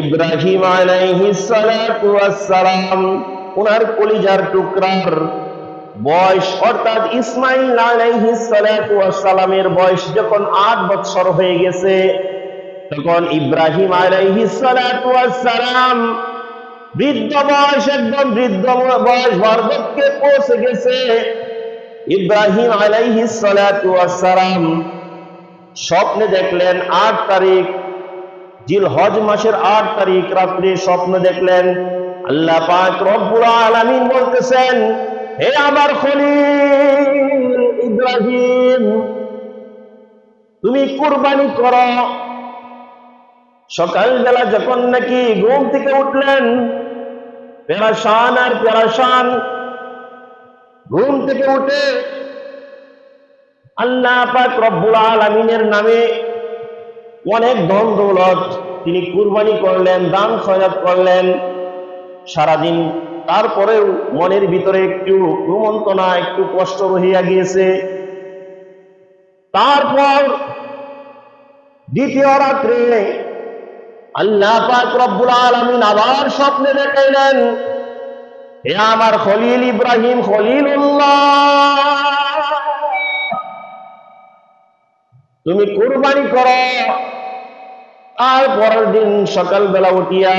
ইব্রাহিম ওনার কলিজার টুকরার বয়স, অর্থাৎ ইসমাইল ওয়াস সালামের বয়স যখন আট বছর হয়ে গেছে, তখন ইব্রাহিম ওয়াস সালাম বৃদ্ধ বয়স, একদম বৃদ্ধ বয়স বার্ধক্যে পৌঁছে গেছে। ইব্রাহিম ওয়াস সালাম স্বপ্নে দেখলেন, আট তারিখ জিল হজ মাসের আট তারিখ রাত্রে স্বপ্ন দেখলেন। আল্লাহ পাক রব্বুল আলামিন বলতেছেন, হে আমার খলিল ইব্রাহিম, তুমি কুরবানি করো। সকালবেলা যখন নাকি ঘুম থেকে উঠলেন, পেরাশান আর পেরাশান ঘুম থেকে উঠে আল্লাহ পাক রব্বুল আলামিনের নামে অনেক ধন দৌলত তিনি কুরবানি করলেন, দান খয়রাত করলেন। সারাদিন তারপরেও মনের ভিতরে একটু রুমন্তনা একটু কষ্ট রহিয়া গিয়েছে। তারপর দ্বিতীয় রাত্রে আল্লাহ রব্বুল আলামিন আবার স্বপ্নে দেখাইলেন, হে আমার খলিল ইব্রাহিম, খলিলুল্লাহ! তুমি কুরবানি করো। আর পরের দিন সকালবেলা উঠিয়া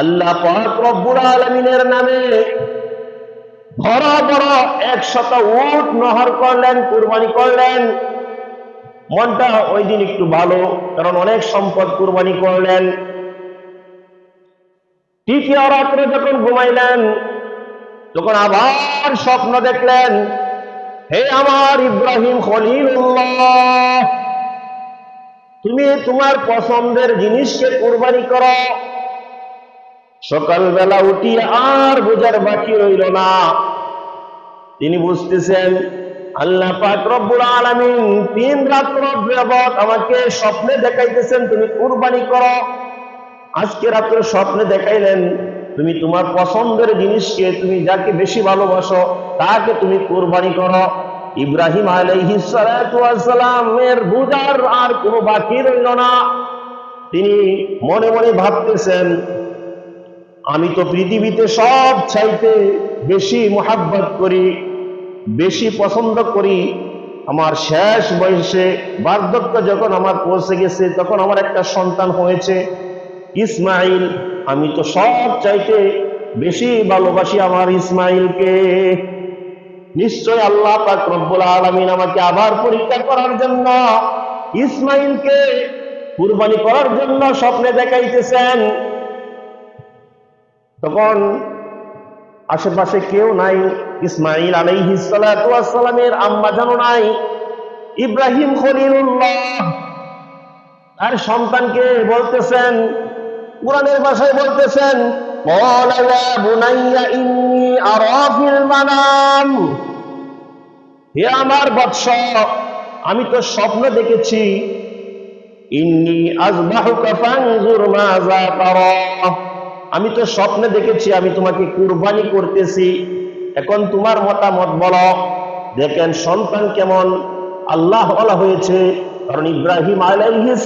আল্লাহ রব্বুল আলামিনের নামে বড় বড় একশত উট নহর করলেন, কুরবানি করলেন। মনটা ওই দিন একটু ভালো, কারণ অনেক সম্পদ কুরবানি করলেন। তৃতীয় রাত্রে যখন ঘুমাইলেন তখন আবার স্বপ্ন দেখলেন হে আমার ইব্রাহিম তুমি তোমার পছন্দের জিনিসকে কোরবানি করো। সকালবেলা উঠি আর বোঝার বাকি রইল না। তিনি বুঝতেছেন, আল্লাহ পাক রব্বুল আলামিন তিন রাত্র আমাকে স্বপ্নে দেখাইতেছেন, তুমি কুরবানি করো। আজকে রাত্রে স্বপ্নে দেখাইলেন তুমি তোমার পছন্দের জিনিসকে তুমি যাকে বেশি ভালোবাসো, তাকে তুমি কোরবানি করো। ইব্রাহিম আলাইহিসসালামের বুঝার আর কোনো বাকি রইল না। তিনি মনে মনে ভাবতেছেন, আমি তো পৃথিবীতে সব চাইতে বেশি মোহাব্বত করি, বেশি পছন্দ করি। আমার শেষ বয়সে বার্ধক্য যখন আমার পৌঁছে গেছে, তখন আমার একটা সন্তান হয়েছে ইসমাইল আমি তো সব চাইতে বেশি ভালোবাসি আমার ইসমাইলকে। নিশ্চয় আল্লাহ পাক রব্বুল আলামিন আমাকে আবার পরীক্ষা করার জন্য, ইসমাইলকে কুরবানি করার জন্য স্বপ্নে দেখাইতেছেন। তখন আশেপাশে কেউ নাই, ইসমাইল আলাইহিস সালাতু ওয়াস সালামের আম্মা জানো নাই, ইব্রাহিম খলিলুল্লাহ আর সন্তানকে বলতেছেন কোরআনের ভাষায় বলতেছেন আমার বৎস আমি তো স্বপ্ন দেখেছি আমি তো স্বপ্নে দেখেছি, আমি তোমাকে কুরবানি করতেছি। এখন তোমার মতামত বলো, দেখেন সন্তান কেমন? আল্লাহ হয়েছে, কারণ ইব্রাহিম আলহিস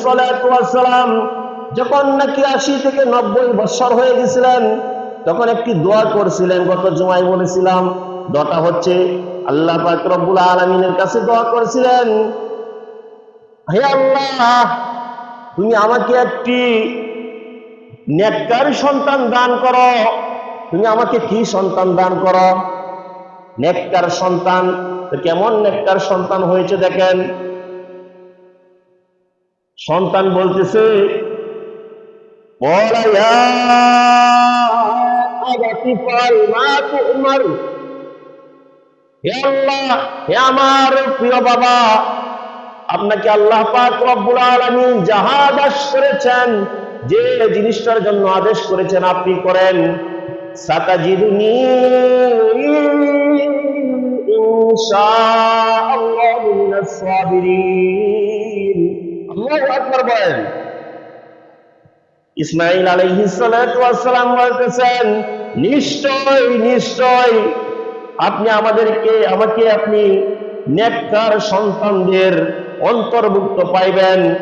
যখন নাকি আশি থেকে নব্বই বছর হয়ে গেছিলেন, তখন একটি দোয়া করছিলেন, গত জুমায় বলেছিলাম, দোয়াটা হচ্ছে আল্লাহ পাক রব্বুল আলামিনের কাছে দোয়া করেছিলেন, হে আল্লাহ, তুমি আমাকে একটি নেককার সন্তান দান করো। তুমি আমাকে কি সন্তান দান করো? নেককার সন্তান কেমন নেককার সন্তান হয়েছে দেখেন। সন্তান বলতেছে قال يا أبت افعل ما تؤمر হে আল্লাহ হে আমার প্রিয় বাবা আপনাকে আল্লাহ পাক রব্বুল আলামিন যাহা আদেশ করেছেন যে জিনিসটার জন্য আদেশ করেছেন আপনি করেন সাতাজিদুনি ইনশাআল্লাহু মিনাস সাবিরিন আল্লাহু আকবার বলেন ইসমাইল আলহিসাম বলতেছেন নিশ্চয় নিশ্চয় আপনি আমাদেরকে আমাকে আপনি নেককার সন্তানদের অন্তর্ভুক্ত পাইবেন।